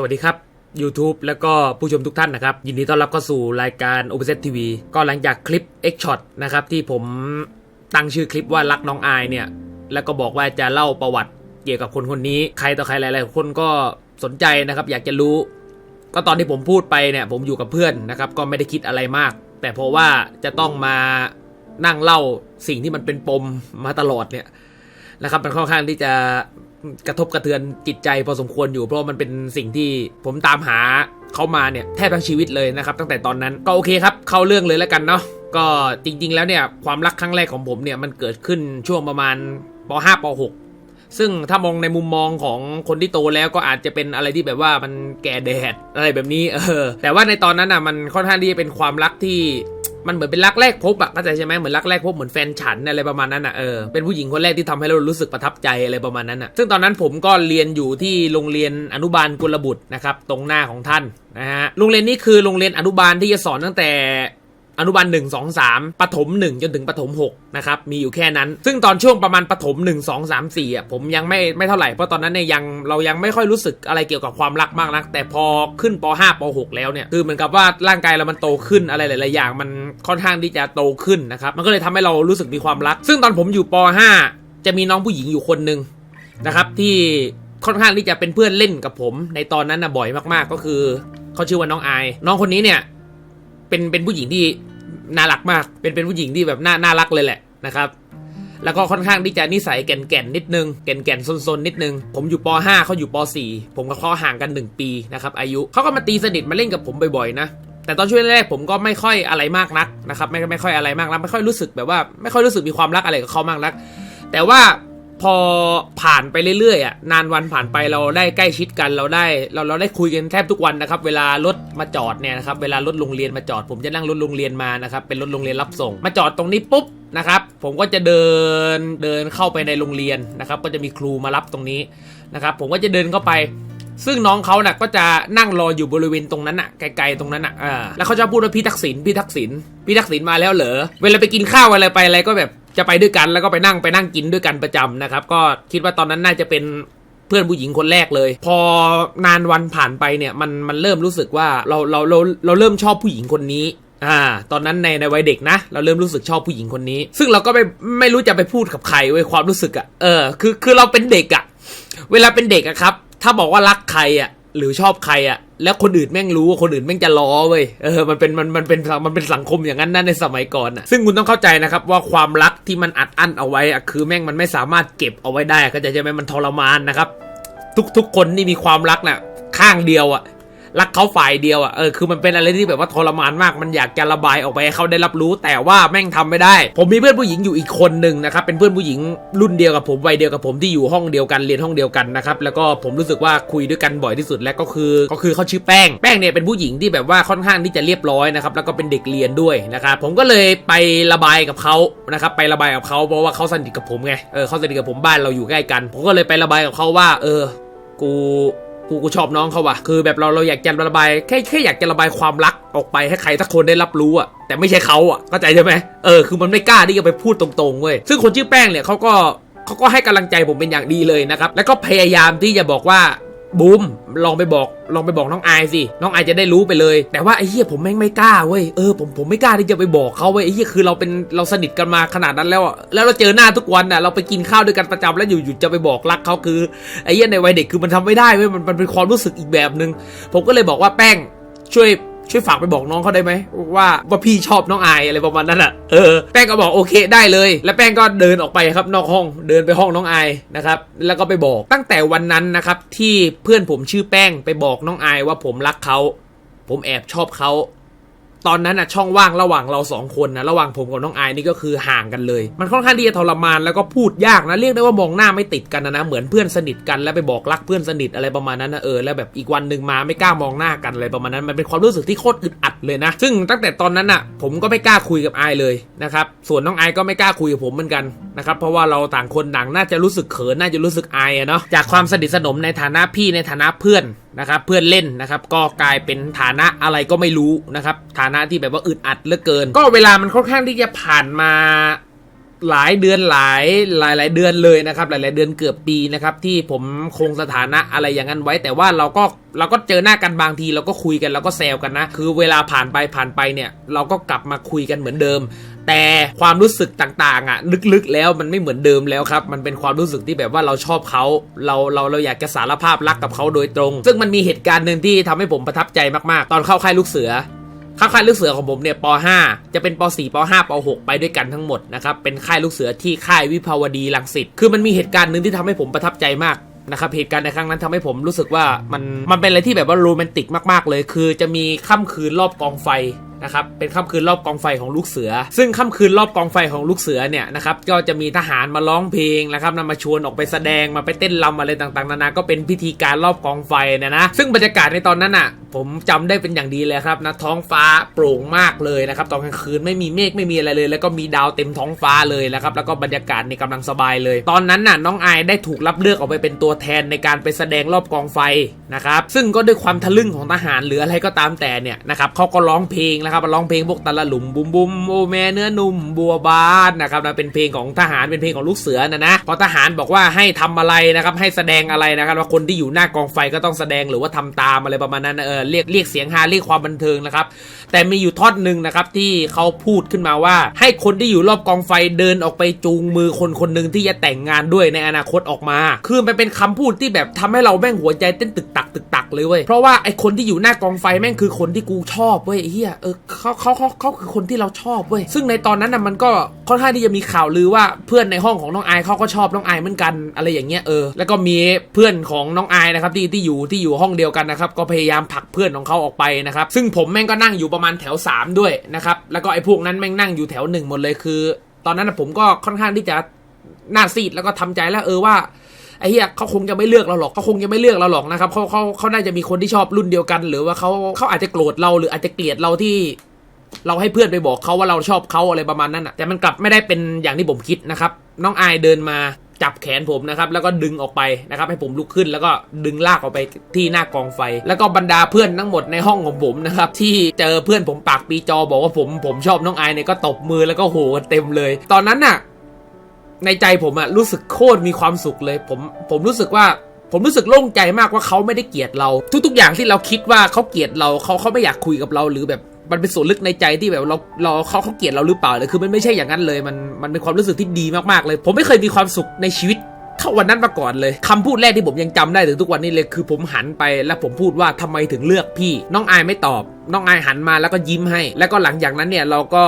สวัสดีครับ YouTube แล้วก็ผู้ชมทุกท่านนะครับ ยินดีต้อนรับเข้าสู่รายการ o p e n Set TV ก็หลังจากคลิป X Shot นะครับ ที่ผมตั้งชื่อคลิปว่ารักน้องอายเนี่ย แล้วก็บอกว่าจะเล่าประวัติเกี่ยวกับคนคนนี้ ใครต่อใครหลายๆคนก็สนใจนะครับ อยากจะรู้ ก็ตอนที่ผมพูดไปเนี่ย ผมอยู่กับเพื่อนนะครับ ก็ไม่ได้คิดอะไรมาก แต่เพราะว่าจะต้องมานั่งเล่าสิ่งที่มันเป็นปมมาตลอดเนี่ยนะครับ มันค่อนข้างที่จะ กระทบกระเทือนจิตใจพอสมควรอยู่เพราะมันเป็นสิ่งที่ผมตามหาเขามาเนี่ยแทบทั้งชีวิตเลยนะครับ ตั้งแต่ตอนนั้นก็โอเคครับ เข้าเรื่องเลยแล้วกันเนาะก็จริง ๆ แล้วเนี่ยความรักครั้งแรกของผมเนี่ยมันเกิดขึ้นช่วงประมาณป .5 ป .6 ซึ่งถ้ามองในมุมมองของคนที่โตแล้วก็อาจจะเป็นอะไรที่แบบว่ามันแก่แดดอะไรแบบนี้เออแต่ว่าในตอนนั้นอะมันค่อนข้างที่จะเป็นความรักที่ มันเหมือนเป็นรักแรกพบอะเข้าใจใช่ไหมเหมือนรักแรกพบเหมือนแฟนฉันอะไรประมาณนั้นอะเออเป็นผู้หญิงคนแรกที่ทำให้เรารู้สึกประทับใจอะไรประมาณนั้นอะซึ่งตอนนั้นผมก็เรียนอยู่ที่โรงเรียนอนุบาลกุลบุตรนะครับตรงหน้าของท่านนะฮะโรงเรียนนี้คือโรงเรียนอนุบาลที่จะสอนตั้งแต่ อนุบาลหนึ่งสองสามปฐมหนึ่งจนถึงปฐมหกนะครับมีอยู่แค่นั้น ซึ่งตอนช่วงประมาณปฐมหนึ่งสองสามสี่อะผมยังไม่ไม่เท่าไหร่เพราะตอนนั้นเนี่ยยังเรายังไม่ค่อยรู้สึกอะไรเกี่ยวกับความรักมากนัก แต่พอขึ้นปห้าปหกแล้วเนี่ยคือเหมือนกับว่าร่างกายเรามันโตขึ้นอะไรหลายๆอย่างมันค่อนข้างที่จะโตขึ้นนะครับมันก็เลยทำให้เรารู้สึกมีความรัก ซึ่งตอนผมอยู่ปห้าจะมีน้องผู้หญิงอยู่คนหนึ่งนะครับที่ค่อนข้างที่จะเป็นเพื่อนเล่นกับผม ในตอนนั้นนะบ่อยมากๆก็คือเขาชื่อว่าน้องอน้องคนนี้เนี่ยเป็นเป็นผู้หญิงที่ น่ารักมาก เป็นเป็นผู้หญิงที่แบบน่าน่ารักเลยแหละนะครับแล้วก็ค่อนข้างที่จะนิสัยแก่นแก่นๆนิดนึงแก่นแก่นๆซนๆนิดนึง ผมอยู่ป .5 เขาอยู่ป .4 ผมกับเขาห่างกัน 1 ปีนะครับอายุเขาก็มาตีสนิทมาเล่นกับผมบ่อยๆนะแต่ตอนช่วงแรกผมก็ไม่ค่อยอะไรมากนักนะครับไม่ไม่ค่อยอะไรมากนักไม่ค่อยรู้สึกแบบว่า ไม่ค่อยรู้สึกมีความรักอะไรกับเขามากนัก แต่ว่า พอผ่านไปเรื่อยๆอะนานวันผ่านไปเราได้ใกล้ชิดกันเราได้เราเราได้คุยกันแทบทุกวันนะครับ เวลารถมาจอดเนี่ยนะครับเวลารถโรงเรียนมาจอด ผมจะนั่งรถโรงเรียนมานะครับเป็นรถโรงเรียนรับส่ง มาจอดตรงนี้ปุ๊บนะครับผมก็จะเดินเดินเข้าไปในโรงเรียนนะครับ ก็จะมีครูมารับตรงนี้นะครับ ผมก็จะเดินเข้าไป ซึ่งน้องเขาน่ะก็จะนั่งรออยู่บริเวณตรงนั้นน่ะไกลๆตรงนั้นน่ะอ่าแล้วเขาจะพูดว่าพี่ทักษิณพี่ทักษิณพี่ทักษิณมาแล้วเหรอเวลาไปกินข้าวอะไรไปอะไรก็แบบ จะไปด้วยกันแล้วก็ไปนั่งไปนั่งกินด้วยกันประจำนะครับ ก็คิดว่าตอนนั้นน่าจะเป็นเพื่อนผู้หญิงคนแรกเลย พอนานวันผ่านไปเนี่ยมันมันเริ่มรู้สึกว่าเราเราเราเราเริ่มชอบผู้หญิงคนนี้อ่า ตอนนั้นในในวัยเด็กนะ เราเริ่มรู้สึกชอบผู้หญิงคนนี้ ซึ่งเราก็ไม่ไม่รู้จะไปพูดกับใครเว้ยความรู้สึกอะเออคือคือเราเป็นเด็กอะเวลาเป็นเด็กอะครับ ถ้าบอกว่ารักใครอะ หรือชอบใครอะแล้วคนอื่นแม่งรู้คนอื่นแม่งจะล้อเว้ยเออมันเป็นมันมันเป็นมันเป็นสังคมอย่างนั้นนะในสมัยก่อนอะซึ่งคุณต้องเข้าใจนะครับว่าความรักที่มันอัดอั้นเอาไว้อะคือแม่งมันไม่สามารถเก็บเอาไว้ได้ก็จะใช่ไหมมันทรมานนะครับ ทุกทุกคนนี่มีความรักน่ะข้างเดียวอะ รักเขาฝ่ายเดียวอะเออคือมันเป็นอะไรที่แบบว่าทรมานมากมันอยากจะระบายออกไปให้เขาได้รับรู้ แต่ว่าแม่งทำไม่ได้ ผมมีเพื่อนผู้หญิงอยู่อีกคนหนึ่งนะครับเป็นเพื่อนผู้หญิงรุ่นเดียวกับผมวัยเดียวกับผมที่อยู่ห้องเดียวกันเรียนห้องเดียวกันนะครับแล้วก็ผมรู้สึกว่าคุยด้วยกันบ่อยที่สุดและก็คือก็คือเขาชื่อแป้งแป้งเนี่ยเป็นผู้หญิงที่แบบว่าค่อนข้างที่จะเรียบร้อยนะครับแล้วก็เป็นเด็กเรียนด้วยนะครับผมก็เลยไประบายกับเขานะครับไประบายกับเขาเพราะว่าเขาสนิทกับผมไงเออเขาสนิทกับผมบ้านเราอยู่ใกล้กัน ผมก็เลยไประบายกับเขาว่า เออ กู กูกูชอบน้องเขาว่ะ คือแบบเราเราอยากจะระบายแค่แค่อยากจะระบายความรักออกไปให้ใครสักคนได้รับรู้อะแต่ไม่ใช่เขาอะเข้าใจใช่ไหมเออคือมันไม่กล้าที่จะไปพูดตรงๆเว้ยซึ่งคนชื่อแป้งเนี่ยเขาก็เขาก็ให้กำลังใจผมเป็นอย่างดีเลยนะครับแล้วก็พยายามที่จะบอกว่า บูมลองไปบอกลองไปบอกน้องอายสิน้องอายจะได้รู้ไปเลย แต่ว่าไอ้เหี้ยผมแม่งไม่กล้าเว้ยเออผมผมไม่กล้าที่จะไปบอกเขาเว้ยไอ้เหี้ยคือเราเป็นเราสนิทกันมาขนาดนั้นแล้วแล้วเราเจอหน้าทุกวันอะเราไปกินข้าวด้วยกันประจำแล้วอยู่ๆจะไปบอกรักเขาคือไอ้เหี้ยในวัยเด็กคือมันทำไม่ได้เว้ยมันมันเป็นความรู้สึกอีกแบบหนึ่งผมก็เลยบอกว่าแป้งช่วย ช่วยฝากไปบอกน้องเขาได้ไหมว่าว่าพี่ชอบน้องอายอะไรประมาณนั้นอะเออแป้งก็บอกโอเคได้เลย แล้วแป้งก็เดินออกไปครับนอกห้องเดินไปห้องน้องอายนะครับแล้วก็ไปบอกตั้งแต่วันนั้นนะครับที่เพื่อนผมชื่อแป้งไปบอกน้องอายว่าผมรักเขาผมแอบชอบเขา ตอนนั้นอะช่องว่างระหว่างเราสองคนนะระหว่างผมกับน้องไอายนี่ก็คือห่างกันเลย มันค่อนข้างที่จะทรมานแล้วก็พูดยากนะเรียกได้ว่ามองหน้าไม่ติดกันนะนะเหมือนเพื่อนสนิทกันแล้วไปบอกรักเพื่อนสนิทอะไรประมาณนั้นนะเออแล้วแบบอีกวันหนึ่งมาไม่กล้ามองหน้ากันอะไรประมาณนั้นมันเป็นความรู้สึกที่โคตรอึดอัดเลยนะซึ่งตั้งแต่ตอนนั้นอะผมก็ไม่กล้าคุยกับไอเลยนะครับส่วนน้องไอก็ไม่กล้าคุยกับผมเหมือนกันนะครับเพราะว่าเราต่างคนต่างน่าจะรู้สึกเขินน่าจะรู้สึกอายอะเนาะจากความสนิทสนมในฐานะพี่ในฐานะเพื่อนนะครับเพื่อนเล่นนะครับก็กลายเป็นฐานะอะไรก็ไม่รู้นะครับฐานะที่แบบว่าอึดอัดเหลือเกิน ก็เวลามันค่อนข้างที่จะผ่านมาหลายเดือนหลายหลายหลายเดือนเลยนะครับ หลายหลายเดือนเกือบปีนะครับ ที่ผมคงสถานะอะไรอย่างนั้นไว้ แต่ว่าเราก็เราก็เจอหน้ากันบางทีเราก็คุยกันเราก็แซวกันนะ คือเวลาผ่านไปผ่านไปเนี่ยเราก็กลับมาคุยกันเหมือนเดิม แต่ความรู้สึกต่างๆ อะลึกๆแล้วมันไม่เหมือนเดิมแล้วครับ มันเป็นความรู้สึกที่แบบว่าเราชอบเขาเราเราเราอยากจะสารภาพรักกับเขาโดยตรง ซึ่งมันมีเหตุการณ์หนึ่งที่ทำให้ผมประทับใจมากๆ ตอนเข้าค่ายลูกเสือ ค่าค่ายลูกเสือของผมเนี่ยป .5 จะเป็นป .4 ป .5 ป .6 ไปด้วยกันทั้งหมดนะครับ เป็นค่ายลูกเสือที่ค่ายวิภาวดีรังสิต คือมันมีเหตุการณ์หนึ่งที่ทำให้ผมประทับใจมากนะครับเหตุการณ์ในครั้งนั้นทำให้ผมรู้สึกว่ามันมันเป็นอะไรที่แบบว่าโรแมนติกมากๆเลย คือจะมีค่ำคืนรอบกองไฟ นะครับเป็นค่ำคืนรอบกองไฟของลูกเสือ ซึ่งค่ำคืนรอบกองไฟของลูกเสือเนี่ยนะครับก็จะมีทหารมาร้องเพลงนะครับนำมาชวนออกไปแสดงมาไปเต้นรำอะไรต่างๆนานาก็เป็นพิธีการรอบกองไฟเนี่ยนะซึ่งบรรยากาศในตอนนั้นอะผมจำได้เป็นอย่างดีเลยครับนะท้องฟ้าโปร่งมากเลยนะครับตอนกลางคืนไม่มีเมฆไม่มีอะไรเลย แล้วก็มีดาวเต็มท้องฟ้าเลยนะครับแล้วก็บรรยากาศในกำลังสบายเลย ตอนนั้นน่ะน้องไอายได้ถูกรับเลือกออกไปเป็นตัวแทนในการไปแสดงรอบกองไฟนะครับซึ่งก็ด้วยความทะลึ่งของทหารหรืออะไรก็ตามแต่เนี่ยนะครับเขาก็ร้องเพลงนะครับร้องเพลงพวกตะละหลุมบุมบุมโอแม่เนื้อนุ่มบัวบานนะครับนะเป็นเพลงของทหารเป็นเพลงของลูกเสือนะนะพอทหารบอกว่าให้ทำอะไรนะครับให้แสดงอะไรนะครับว่าคนที่อยู่หน้ากองไฟก็ต้องแสดงหรือว่าทำตามอะไรประมาณนั้นเออเรียกเรียกเสียงฮาเรียกความบันเทิงนะครับแต่มีอยู่ท่อนหนึ่งนะครับที่เขาพูดขึ้นมาว่า ให้คนที่อยู่รอบกองไฟเดินออกไปจูงมือคนคนหนึ่งที่จะแต่งงานด้วยในอนาคตออกมา คือมันเป็นคำพูดที่แบบทำให้เราแม่งหัวใจเต้นตึกตักตึกตักเลยเว้ยเพราะว่าไอคนที่อยู่หน้ากองไฟแม่งคือคนที่กูชอบเว้ยเฮียเออเขาเขาเขาเขาคือคนที่เราชอบเว้ยซึ่งในตอนนั้นน่ะมันก็ค่อนข้างที่จะมีข่าวลือว่าเพื่อนในห้องของน้องไอายเขาก็ชอบน้องไอายเหมือนกันอะไรอย่างเงี้ยเออแล้วก็มีเพื่อนของน้องไอายนะครับที่ที่อยู่ที่อยู่ห้องเดียวกันนะครับก็พยายามผลักเพื่อนของเขาออกไปนะครับซึ่งผมแม่งก็นั่งอยู่ประมาณแถว 3 ด้วยนะครับแล้วก็ไอ้พวกนั้นแม่งนั่งอยู่แถวหนึ่งหมดเลยคือ ตอนนั้นนะผมก็ค่อนข้างที่จะหน้าซีดแล้วก็ทำใจแล้วเออว่า ไอ้เหี้ยเขาคงจะไม่เลือกเราหรอกเขาคงจะไม่เลือกเราหรอกนะครับเขาเขาเขาน่าจะมีคนที่ชอบรุ่นเดียวกัน หรือว่าเขาเขาอาจจะโกรธเราหรืออาจจะเกลียดเราที่เราให้เพื่อนไปบอกเขาว่าเราชอบเขาอะไรประมาณนั้นอะแต่มันกลับไม่ได้เป็นอย่างที่ผมคิดนะครับ น้องอายเดินมาจับแขนผมนะครับ แล้วก็ดึงออกไปนะครับ ให้ผมลุกขึ้นแล้วก็ดึงลากออกไปที่หน้ากองไฟ แล้วก็บรรดาเพื่อนทั้งหมดในห้องของผมนะครับ ที่เจอเพื่อนผมปากปีจอบอกว่าผมผมชอบน้องอายเนี่ยก็ตบมือแล้วก็โหกันเต็มเลย ตอนนั้นน่ะ ในใจผมอะรู้สึกโคตรมีความสุขเลย ผมผมรู้สึกว่าผมรู้สึกโล่งใจมากว่าเขาไม่ได้เกลียดเรา ทุก ๆ อย่างที่เราคิดว่าเขาเกลียดเราเขาเขาไม่อยากคุยกับเราหรือแบบมันเป็นส่วนลึกในใจที่แบบเราเราเขาเขาเกลียดเราหรือเปล่าเลยคือมันไม่ใช่อย่างนั้นเลย มันมันเป็นความรู้สึกที่ดีมากๆเลย ผมไม่เคยมีความสุขในชีวิตเท่าวันนั้นมาก่อนเลยคำพูดแรกที่ผมยังจำได้ถึงทุกวันนี้เลยคือผมหันไปแล้วผมพูดว่าทำไมถึงเลือกพี่ น้องอายไม่ตอบ น้องอายหันมาแล้วก็ยิ้มให้ แล้วก็หลังจากนั้นเนี่ยเราก็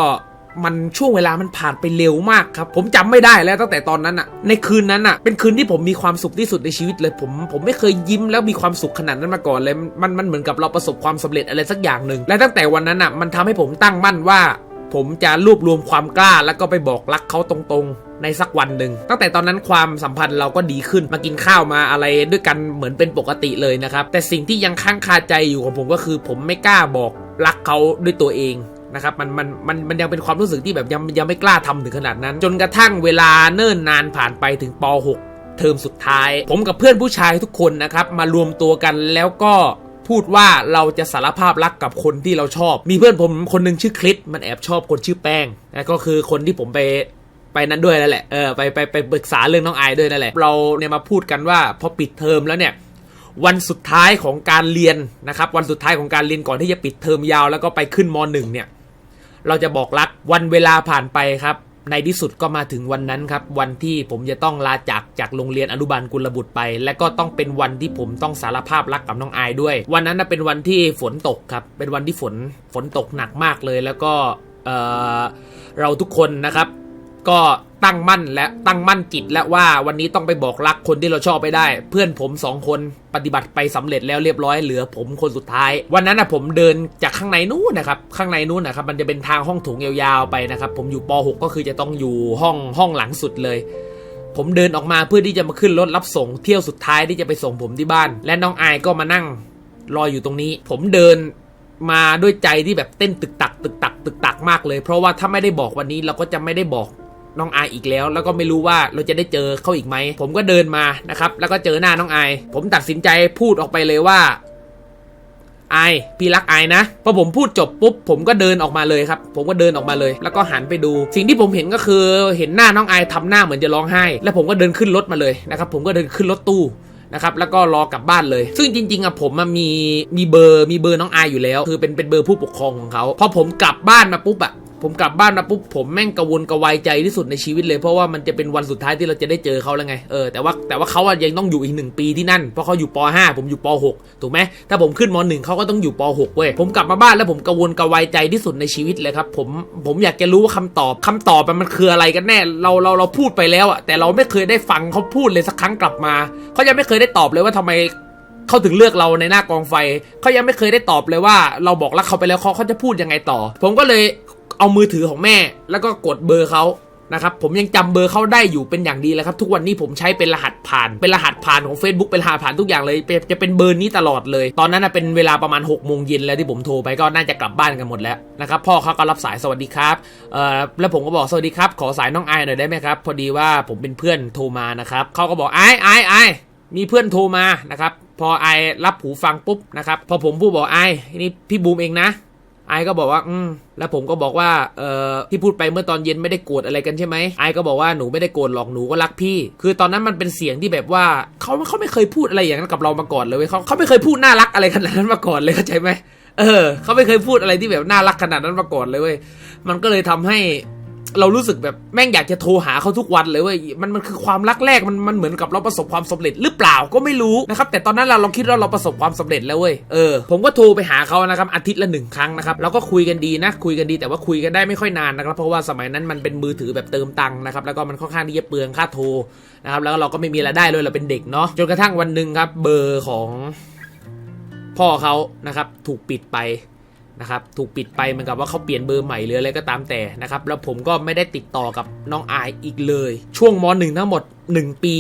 มันช่วงเวลามันผ่านไปเร็วมากครับ ผมจำไม่ได้แล้วตั้งแต่ตอนนั้นอะในคืนนั้นอะเป็นคืนที่ผมมีความสุขที่สุดในชีวิตเลย ผมผมไม่เคยยิ้มแล้วมีความสุขขนาดนั้นมาก่อนเลยมันมันเหมือนกับเราประสบความสำเร็จอะไรสักอย่างหนึ่งและตั้งแต่วันนั้นอะมันทำให้ผมตั้งมั่นว่าผมจะรวบรวมความกล้าแล้วก็ไปบอกรักเขาตรงๆ ในสักวันหนึ่ง ตั้งแต่ตอนนั้นความสัมพันธ์เราก็ดีขึ้นมากินข้าวมาอะไรด้วยกันเหมือนเป็นปกติเลยนะครับ แต่สิ่งที่ยังค้างคาใจอยู่ของผมก็คือ ผมไม่กล้าบอกรักเขาด้วยตัวเอง นะครับมันมันมันมันยังเป็นความรู้สึกที่แบบยังยังไม่กล้าทำถึงขนาดนั้น จนกระทั่งเวลาเนิ่นนานผ่านไปถึงป .6 เทอมสุดท้าย ผมกับเพื่อนผู้ชายทุกคนนะครับมารวมตัวกันแล้วก็พูดว่าเราจะสารภาพรักกับคนที่เราชอบ มีเพื่อนผมคนหนึ่งชื่อคลิปมันแอบชอบคนชื่อแป้งนะก็คือคนที่ผมไปไปนั้นด้วยนั่นแหละ เออไปไปไปปรึกษาเรื่องน้องไอด้วยนั่นแหละ เราเนี่ยมาพูดกันว่าพอปิดเทอมแล้วเนี่ยวันสุดท้ายของการเรียนนะครับ วันสุดท้ายของการเรียนก่อนที่จะปิดเทอมยาวแล้วก็ไปขึ้นมหนึ่งเนี่ย เราจะบอกรักวันเวลาผ่านไปครับ ในที่สุดก็มาถึงวันนั้นครับ วันที่ผมจะต้องลาจากจากโรงเรียนอนุบาลกุลบุตรไป และก็ต้องเป็นวันที่ผมต้องสารภาพรักกับน้องอายด้วย วันนั้นเป็นวันที่ฝนตกครับ เป็นวันที่ฝนฝนตกหนักมากเลย แล้วก็เเราทุกคนนะครับ ก็ตั้งมั่นและตั้งมั่นจิตและว่าวันนี้ต้องไปบอกรักคนที่เราชอบไปได้ เพื่อนผมสองคนปฏิบัติไปสำเร็จแล้วเรียบร้อยเหลือผมคนสุดท้าย วันนั้นนะผมเดินจากข้างในนู้นนะครับข้างในนู้นนะครับมันจะเป็นทางห้องถุงยาวๆไปนะครับผมอยู่ป .6 ก็คือจะต้องอยู่ห้องห้องหลังสุดเลย ผมเดินออกมาเพื่อที่จะมาขึ้นรถรับส่งเที่ยวสุดท้ายที่จะไปส่งผมที่บ้าน และน้องอายก็มานั่งรออยู่ตรงนี้ ผมเดินมาด้วยใจที่แบบเต้นตึกตักตึกตักตึกตักมากเลย เพราะว่าถ้าไม่ได้บอกวันนี้เราก็จะไม่ได้บอก น้องอายอีกแล้ว แล้วก็ไม่รู้ว่าเราจะได้เจอเขาอีกไหม ผมก็เดินมานะครับแล้วก็เจอหน้าน้องอายผมตัดสินใจพูดออกไปเลยว่าไอพี่รักไอนะพอผมพูดจบปุ๊บผมก็เดินออกมาเลยครับ ผมก็เดินออกมาเลย แล้วก็หันไปดู สิ่งที่ผมเห็นก็คือเห็นหน้าน้องไอายทำหน้าเหมือนจะร้องไห้ แล้วผมก็เดินขึ้นรถมาเลยนะครับ ผมก็เดินขึ้นรถตู้นะครับแล้วก็รอกลับบ้านเลย ซึ่งจริงๆอะผมมีมีเบอร์มีเบอร์น้องอายอยู่แล้ว คือเป็นเป็นเบอร์ผู้ปกครองของเขาพอผมกลับบ้านมาปุ๊บอะ ผมกลับบ้านมาปุ๊บผมแม่งกระวนกระวายใจที่สุดในชีวิตเลยเพราะว่ามันจะเป็นวันสุดท้ายที่เราจะได้เจอเขาแล้วไงเออแต่ว่าแต่ว่าเขาอะยังต้องอยู่อีกหนึ่งปีที่นั่นเพราะเขาอยู่ป .5 ผมอยู่ป .6 ถูกไหมถ้าผมขึ้นม .1 เขาก็ต้องอยู่ป .6 เว้ยผมกลับมาบ้านแล้วผมกระวนกระวายใจที่สุดในชีวิตเลยครับผมผมอยากจะรู้ว่าคำตอบคำตอบมันคืออะไรกันแน่เราเราเราพูดไปแล้วอะแต่เราไม่เคยได้ฟังเขาพูดเลยสักครั้งกลับมาเขายังไม่เคยได้ตอบเลยว่าทำไมเขาถึงเลือกเราในหน้ากองไฟ เขายังไม่เคยได้ตอบเลยว่า เราบอกรักเขาไปแล้วเขาเขาจะพูดยังไงต่อ ผมก็เลย เอามือถือของแม่ แล้วก็กดเบอร์เขานะครับผมยังจำเบอร์เขาได้อยู่เป็นอย่างดีเลยครับ ทุกวันนี้ผมใช้เป็นรหัสผ่าน เป็นรหัสผ่านของ Facebook เป็นรหัสผ่านทุกอย่างเลย จะเป็นเบอร์นี้ตลอดเลย ตอนนั้นเป็นเวลาประมาณ6กโมงเย็นแล้วที่ผมโทรไปก็น่าจะกลับบ้านกันหมดแล้วนะครับพ่อเขาก็รับสายสวัสดีครับเอ่อแล้วผมก็บอกสวัสดีครับ ขอสายน้องไอหน่อยได้ไหมครับ พอดีว่าผมเป็นเพื่อนโทรมานะครับเขาก็บอกไอายอายอมีเพื่อนโทรมานะครับพอไอรับหูฟังปุ๊บนะครับพอผมพูดบอกไอนี่พี่บูมเองนะ ไอก็บอกว่าอืมแล้วผมก็บอกว่าเอ่อที่พูดไปเมื่อตอนเย็นไม่ได้โกรธอะไรกันใช่ไหมไอก็บอกว่าหนูไม่ได้โกรธหรอกหนูก็รักพี่ คือตอนนั้นมันเป็นเสียงที่แบบว่าเขาเขาไม่เคยพูดอะไรอย่างนั้นกับเรามาก่อนเลยเว้ยเขาเขาไม่เคยพูดน่ารักอะไรขนาดนั้นมาก่อนเลยเข้าใจไหมเออเขาไม่เคยพูดอะไรที่แบบน่ารักขนาดนั้นมาก่อนเลยเว้ยมันก็เลยทำให้ เรารู้สึกแบบแม่งอยากจะโทรหาเขาทุกวันเลยเว้ยมันมันคือความรักแรกมันมันเหมือนกับเราประสบความสำเร็จหรือเปล่าก็ไม่รู้นะครับแต่ตอนนั้นเราเราคิดว่าเราประสบความสำเร็จแล้วเว้ยเออผมก็โทรไปหาเขานะครับอาทิตย์ละหนึ่งครั้งนะครับแล้วก็คุยกันดีนะคุยกันดีแต่ว่าคุยกันได้ไม่ค่อยนานนะครับเพราะว่าสมัยนั้นมันเป็นมือถือแบบเติมตังค์นะครับแล้วก็มันค่อนข้างที่จะเปลืองค่าโทรนะครับแล้วเราก็ไม่มีรายได้เลยเราเป็นเด็กเนาะจนกระทั่งวันหนึ่งครับเบอร์ของพ่อเขานะครับถูกปิดไป นะครับถูกปิดไปเหมือนกับว่าเขาเปลี่ยนเบอร์ใหม่หรืออะไรก็ตามแต่นะครับแล้วผมก็ไม่ได้ติดต่อกับน้องอายอีกเลย ช่วงมหนึ่งทั้งหมด 1 ปี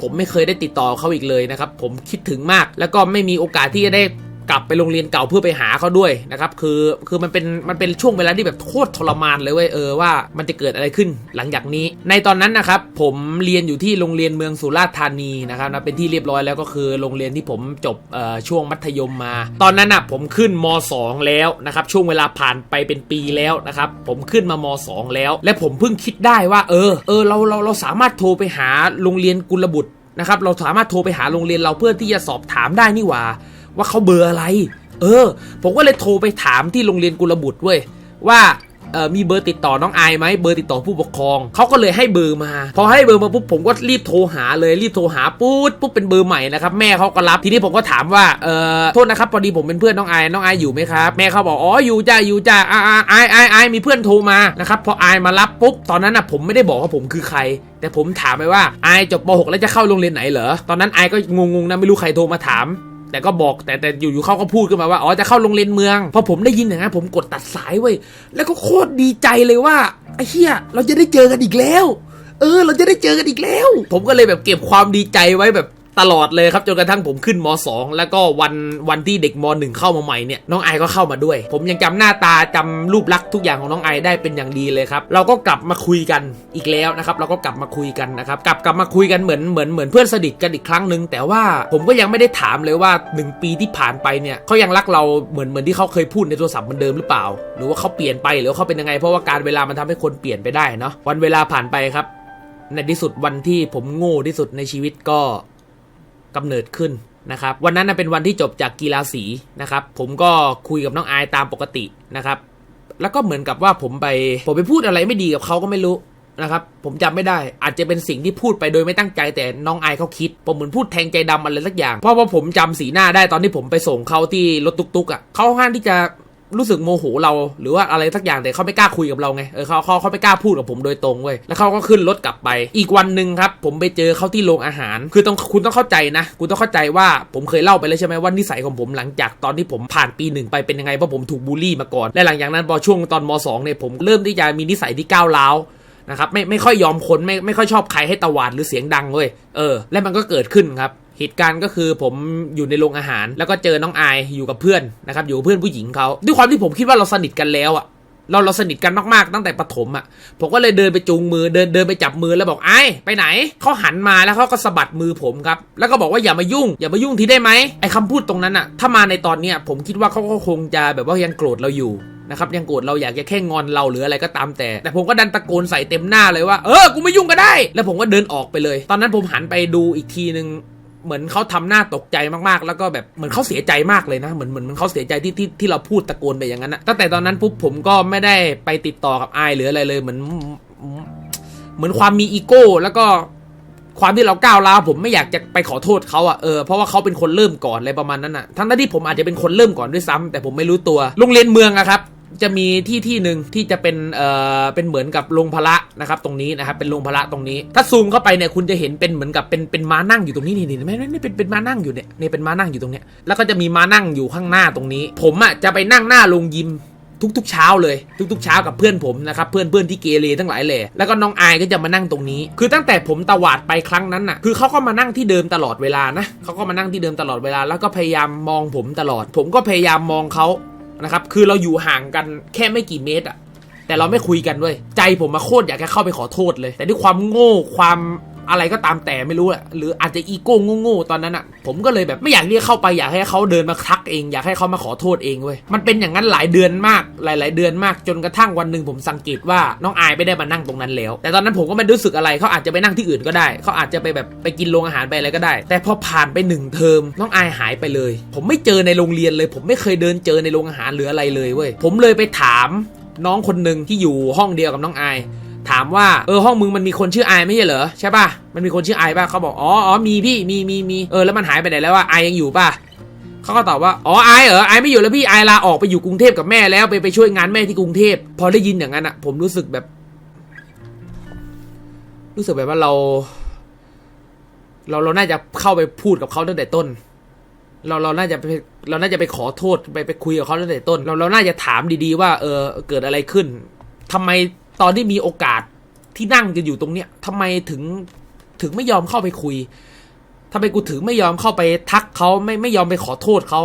ผมไม่เคยได้ติดต่อเขาอีกเลยนะครับผมคิดถึงมาก แล้วก็ไม่มีโอกาสที่จะได้ กลับไปโรงเรียนเก่าเพื่อไปหาเขาด้วยนะครับคือคือมันเป็นมันเป็นช่วงเวลาที่แบบโคตรทรมานเลยเว้ยเออว่ามันจะเกิดอะไรขึ้นหลังจากนี้ ในตอนนั้นนะครับผมเรียนอยู่ที่โรงเรียนเมืองสุราษฎร์ธานีนะครับนะเป็นที่เรียบร้อยแล้วก็คือโรงเรียนที่ผมจบช่วงมัธยมมา ตอนนั้นอะผมขึ้นม 2 แล้วนะครับช่วงเวลาผ่านไปเป็นปีแล้วนะครับผมขึ้นมาม 2 แล้ว และผมเพิ่งคิดได้ว่า เออเออเราเราเราสามารถโทรไปหาโรงเรียนกุลบุตรนะครับเราสามารถโทรไปหาโรงเรียนเราเพื่อที่จะสอบถามได้นี่หว่า ว่าเขาเบอร์อะไร เออ ผมก็เลยโทรไปถามที่โรงเรียนกุลบุตรเว้ยว่าออมีเบอร์ติดต่อน้องอายไหมเบอร์ติดต่อผู้ปกครองเขาก็เลยให้เบอร์มา พอให้เบอร์มาปุ๊บผมก็รีบโทรหาเลยรีบโทรหาปุ๊บปุ๊บเป็นเบอร์ใหม่นะครับแม่เขาก็รับทีนี้ผมก็ถามว่าเออโทษนะครับพอดีผมเป็นเพื่อนน้องอายน้องอายอยู่ไหมครับแม่เขาบอกอ๋ออยู่จ้าอยู่จ้าอาอ่าอายอายอายมีเพื่อนโทรมานะครับพออายมารับปุ๊บตอนนั้นน่ะผมไม่ได้บอกว่าผมคือใคร แต่ผมถามไปว่าอายจบป .6 แล้วจะเข้าโรงเรียนไหนเหรอตอนนั้นอายก็งงๆนะไม่รู้ใครโทรมาถาม แต่ก็บอกแต่แต่อยู่ๆเขาก็พูดขึ้นมาว่าอ๋อจะเข้าโรงเรียนเมืองพอผมได้ยินอย่างนั้นผมกดตัดสายเว้ยแล้วก็โคตรดีใจเลยว่าไอ้เฮียเราจะได้เจอกันอีกแล้ว เออ เราจะได้เจอกันอีกแล้ว ผมก็เลยแบบเก็บความดีใจไว้แบบ ตลอดเลยครับจนกระทั่งผมขึ้นม 2 แล้วก็วันวันที่เด็กม 1 เข้ามาใหม่เนี่ยน้องไอก็เข้ามาด้วย ผมยังจำหน้าตาจำรูปลักษณ์ทุกอย่างของน้องไอได้เป็นอย่างดีเลยครับเราก็กลับมาคุยกันอีกแล้วนะครับเราก็กลับมาคุยกันนะครับกลับกลับมาคุยกันเหมือนเหมือนเหมือนเพื่อนสนิทกันอีกครั้งหนึ่งแต่ว่าผมก็ยังไม่ได้ถามเลยว่า 1 ปีที่ผ่านไปเนี่ยเขายังรักเราเหมือนเหมือนที่เขาเคยพูดในโทรศัพท์เหมือนเดิมหรือเปล่า หรือว่าเขาเปลี่ยนไปหรือเขาเป็นยังไง เพราะว่าการเวลามันทำให้คนเปลี่ยนไปได้เนาะวันเวลาผ่านไปครับ ในที่สุดวันที่ผมโง่ที่สุดในชีวิตก็ กำเนิดขึ้นนะครับวันนั้นเป็นวันที่จบจากกีฬาสีนะครับ ผมก็คุยกับน้องอายตามปกตินะครับ แล้วก็เหมือนกับว่าผมไปผมไปพูดอะไรไม่ดีกับเขาก็ไม่รู้นะครับ ผมจำไม่ได้อาจจะเป็นสิ่งที่พูดไปโดยไม่ตั้งใจแต่น้องอายเขาคิด ผมเหมือนพูดแทงใจดำอะไรสักอย่าง เพราะว่าผมจำสีหน้าได้ตอนที่ผมไปส่งเขาที่รถตุกๆอะเขาห้างที่จะ รู้สึกโมโหเราหรือว่าอะไรสักอย่างแต่เขาไม่กล้าคุยกับเราไงเออเขาเขาเขาไม่กล้าพูดกับผมโดยตรงเว้ยแล้วเขาก็ขึ้นรถกลับไป อีกวันหนึ่งครับ ผมไปเจอเขาที่โรงอาหาร คือต้องคุณต้องเข้าใจนะคุณต้องเข้าใจว่าผมเคยเล่าไปแล้วใช่ไหมว่านิสัยของผมหลังจากตอนที่ผมผ่านปีหนึ่งไปเป็นยังไงเพราะผมถูกบูลลี่มาก่อนและหลังจากนั้นพอช่วงตอนมสองเนี่ยผมเริ่มที่จะมีนิสัยที่ก้าวร้าว นะครับไม่ไม่ค่อยยอมคนไม่ไม่ค่อยชอบใครให้ตวาดหรือเสียงดังเว้ยเออและมันก็เกิดขึ้นครับเหตุการณ์ก็คือผมอยู่ในโรงอาหาร แล้วก็เจอน้องอายอยู่กับเพื่อนนะครับอยู่กับเพื่อนผู้หญิงเขาด้วยความที่ผมคิดว่าเราสนิทกันแล้วอะเราเราสนิทกันมากๆตั้งแต่ประถมอะ่ะผมก็เลยเดินไปจูงมือเดินเดินไปจับมือแล้วบอกไอ้ไปไหนเขาหันมาแล้วเขาก็สะบัดมือผมครับ แล้วก็บอกว่าอย่ามายุ่ง อย่ามายุ่งทีได้ไหมไอ้คำพูดตรงนั้นอะ่ะถ้ามาในตอนเนี้ยผมคิดว่าเขาก็คงจะแบบว่ายังโกรธเราอยู่ นะครับยังโกรธเราอยากจะแค่งอนเราหรืออะไรก็ตามแต่ แต่ผมก็ดันตะโกนใส่เต็มหน้าเลยว่าเออกูไม่ยุ่งก็ได้ แล้วผมก็เดินออกไปเลย ตอนนั้นผมหันไปดูอีกทีนึงเหมือนเขาทำหน้าตกใจมากๆ แล้วก็แบบเหมือนเขาเสียใจมากเลยนะเหมือนเหมือนเหมือนเขาเสียใจที่ที่ที่เราพูดตะโกนไปอย่างนั้นนะตั้งแต่ตอนนั้นปุ๊บผมก็ไม่ได้ไปติดต่อกับไอหรืออะไรเลยเหมือนเหมือนความมีอีโก้แล้วก็ความที่เราก้าวร้าวผมไม่อยากจะไปขอโทษเขาอะเออเพราะว่าเขาเป็นคนเริ่มก่อนอะไรประมาณนั้นอะทั้งที่ผมอาจจะเป็นคนเริ่มก่อนด้วยซ้ำแต่ผมไม่รู้ตัวโรงเรียนเมืองอะครับ จะมีที่ที่หนึ่งที่จะเป็นเอ่อเป็นเหมือนกับโรงพละนะครับ ตรงนี้นะครับเป็นโรงพละตรงนี้ ถ้าซูมเข้าไปเนี่ยคุณจะเห็นเป็นเหมือนกับเป็นเป็นม้านั่งอยู่ตรงนี้นี่นี่ไม่ไม่ไม่เป็นเป็นม้านั่งอยู่เนี่ยนี่เป็นม้านั่งอยู่ตรงเนี้ยแล้วก็จะมีม้านั่งอยู่ข้างหน้าตรงนี้ ผมอะจะไปนั่งหน้าโรงยิมทุกๆเช้าเลย ทุกๆเช้ากับเพื่อนผมนะครับเพื่อนเพื่อนที่เกเรทั้งหลายแหล่แล้วก็น้องอายก็จะมานั่งตรงนี้ คือตั้งแต่ผมตวาดไปครั้งนั้นน่ะคือเขาก็มานั่งที่เดิมตลอดเวลานะเขาก็มานั่งที่เดิมตลอดเวลา แล้วก็พยายามมองผมตลอด ผมก็พยายามมองเขา นะครับ คือเราอยู่ห่างกันแค่ไม่กี่เมตรอะแต่เราไม่คุยกันด้วยใจผมมาโคตรอยากจะเข้าไปขอโทษเลย แต่ด้วยความโง่ความ อะไรก็ตามแต่ไม่รู้อะหรืออาจจะอีโก้โง่ๆตอนนั้นอะผมก็เลยแบบไม่อยากเรียกเข้าไปอยากให้เขาเดินมาทักเอง อยากให้เขามาขอโทษเองเว้ยมันเป็นอย่างนั้นหลายเดือนมากหลาย ๆ เดือนมากจนกระทั่งวันหนึ่งผมสังเกตว่าน้องอายไม่ได้มานั่งตรงนั้นแล้ว แต่ตอนนั้นผมก็ไม่รู้สึกอะไรเขาอาจจะไปนั่งที่อื่นก็ได้เขาอาจจะไปแบบไปกินโรงอาหารไปอะไรก็ได้ แต่พอผ่านไปหนึ่งเทอมน้องอายหายไปเลย ผมไม่เจอในโรงเรียนเลย ผมไม่เคยเดินเจอในโรงอาหารหรืออะไรเลยเว้ยผมเลยไปถามน้องคนหนึ่งที่อยู่ห้องเดียวกับน้องอาย ถามว่าเออห้องมึงมันมีคนชื่อไอไม่ใช่เหรอใช่ป่ะมันมีคนชื่อไอป่ะเขาบอกอ๋ออ๋อมีพี่มีมีมีเออแล้วมันหายไปไหนแล้วว่าไอยังอยู่ป่ะเขาก็ตอบว่าอ๋อไอเหรอไอไม่อยู่แล้วพี่ไอลาออกไปอยู่กรุงเทพกับแม่แล้วไปไปช่วยงานแม่ที่กรุงเทพพอได้ยินอย่างนั้นอะผมรู้สึกแบบ รู้สึกแบบว่าเรา เราเราน่าจะเข้าไปพูดกับเขาตั้งแต่ต้นเราเราน่าจะไปเราน่าจะไปขอโทษไปไปคุยกับเขาตั้งแต่ต้น เราเราน่าจะถามดีๆว่า เออเกิดอะไรขึ้นทำไม ตอนที่มีโอกาสที่นั่งกันอยู่ตรงเนี้ยทำไมถึงถึงไม่ยอมเข้าไปคุยทำไมกูถึงไม่ยอมเข้าไปทักเขาไม่ไม่ยอมไปขอโทษเขา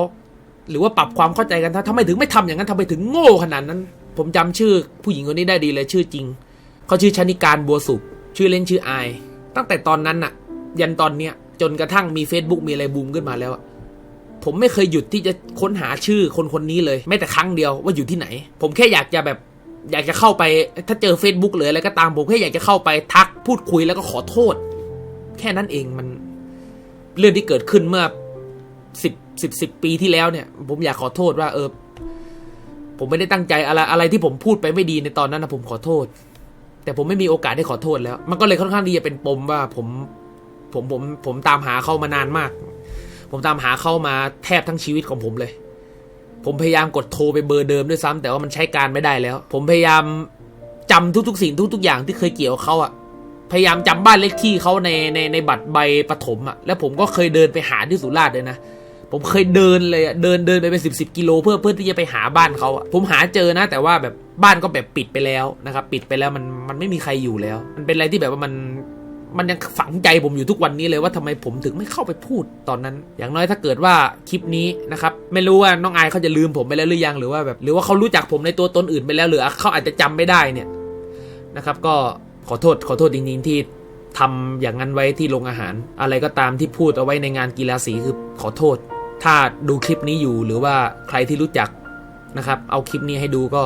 หรือว่าปรับความเข้าใจกันทำไมถึงไม่ทำอย่างนั้นทำไมถึงโง่ขนาดนั้น ผมจำชื่อผู้หญิงคนนี้ได้ดีเลยชื่อจริงเขาชื่อชนิการบัวสุขชื่อเล่นชื่อไอตั้งแต่ตอนนั้นน่ะ ยันตอนเนี้ยจนกระทั่งมี Facebook มีอะไรบูมขึ้นมาแล้วผมไม่เคยหยุดที่จะค้นหาชื่อคนคนนี้เลยแม้แต่ครั้งเดียวว่าอยู่ที่ไหน ผมแค่อยากจะแบบ อยากจะเข้าไปถ้าเจอ Facebook หรืออะไรก็ตามผมแค่อยากจะเข้าไปทักพูดคุยแล้วก็ขอโทษ แค่นั้นเองมันเรื่องที่เกิดขึ้นเมื่อสิบสิบสิบปีที่แล้วเนี่ย ผมอยากขอโทษว่า เออ ผมไม่ได้ตั้งใจอะไรอะไรที่ผมพูดไปไม่ดีในตอนนั้นนะผมขอโทษ แต่ผมไม่มีโอกาสได้ขอโทษแล้ว มันก็เลยค่อนข้างที่จะเป็นปมว่าผมผมผมผมตามหาเขามานานมาก ผมตามหาเขามาแทบทั้งชีวิตของผมเลย ผมพยายามกดโทรไปเบอร์เดิมด้วยซ้ำแต่ว่ามันใช้การไม่ได้แล้ว ผมพยายามจำทุกๆ สิ่งทุก ๆ อย่างที่เคยเกี่ยวเขาอะพยายามจำบ้านเลขที่เขาในในในบัตรใบปฐมอะแล้วผมก็เคยเดินไปหาที่สุราษฎร์เลยนะผมเคยเดินเลยอะเดินเดินไปเป็นสิบสิบกิโลเพื่อเพื่อที่จะไปหาบ้านเขาอะผมหาเจอนะ แต่ว่าแบบบ้านก็แบบปิดไปแล้วนะครับ ปิดไปแล้วมันมันไม่มีใครอยู่แล้ว มันเป็นอะไรที่แบบว่ามัน มันยังฝังใจผมอยู่ทุกวันนี้เลยว่าทำไมผมถึงไม่เข้าไปพูดตอนนั้น อย่างน้อยถ้าเกิดว่าคลิปนี้นะครับไม่รู้ว่าน้องอายเขาจะลืมผมไปแล้วหรือยังหรือว่าแบบหรือว่าเขารู้จักผมในตัวตนอื่นไปแล้วหรือเขาอาจจะจำไม่ได้เนี่ยนะครับ ก็ขอโทษขอโทษจริงๆที่ทำอย่างนั้นไว้ที่โรงอาหาร อะไรก็ตามที่พูดเอาไว้ในงานกีฬาสีคือขอโทษ ถ้าดูคลิปนี้อยู่หรือว่าใครที่รู้จักนะครับ เอาคลิปนี้ให้ดูก็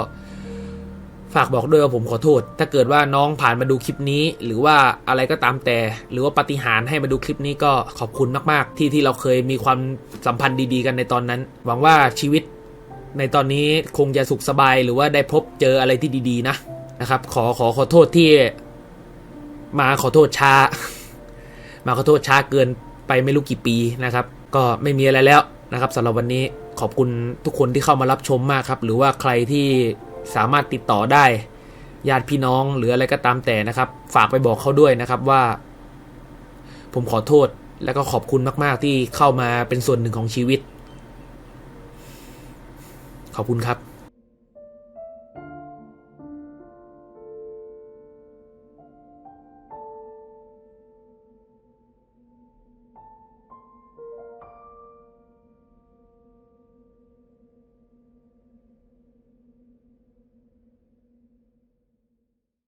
ฝากบอกด้วยว่าผมขอโทษ ถ้าเกิดว่าน้องผ่านมาดูคลิปนี้ หรือว่าอะไรก็ตามแต่ หรือว่าปฏิหารให้มาดูคลิปนี้ก็ขอบคุณมากๆ ที่ที่เราเคยมีความสัมพันธ์ดีๆ กันในตอนนั้น หวังว่าชีวิตในตอนนี้คงจะสุขสบายหรือว่าได้พบเจออะไรที่ดีๆนะนะครับ ขอขอขอโทษที่ มาขอโทษช้า มาขอโทษช้าเกินไปไม่รู้กี่ปีนะครับ ก็ไม่มีอะไรแล้วนะครับสำหรับวันนี้ขอบคุณทุกคนที่เข้ามารับชมมากครับ หรือว่าใครที่ สามารถติดต่อได้ญาติพี่น้องหรืออะไรก็ตามแต่นะครับ ฝากไปบอกเขาด้วยนะครับว่า ผมขอโทษแล้วก็ขอบคุณมาก ๆ ที่เข้ามาเป็นส่วนหนึ่งของชีวิต ขอบคุณครับ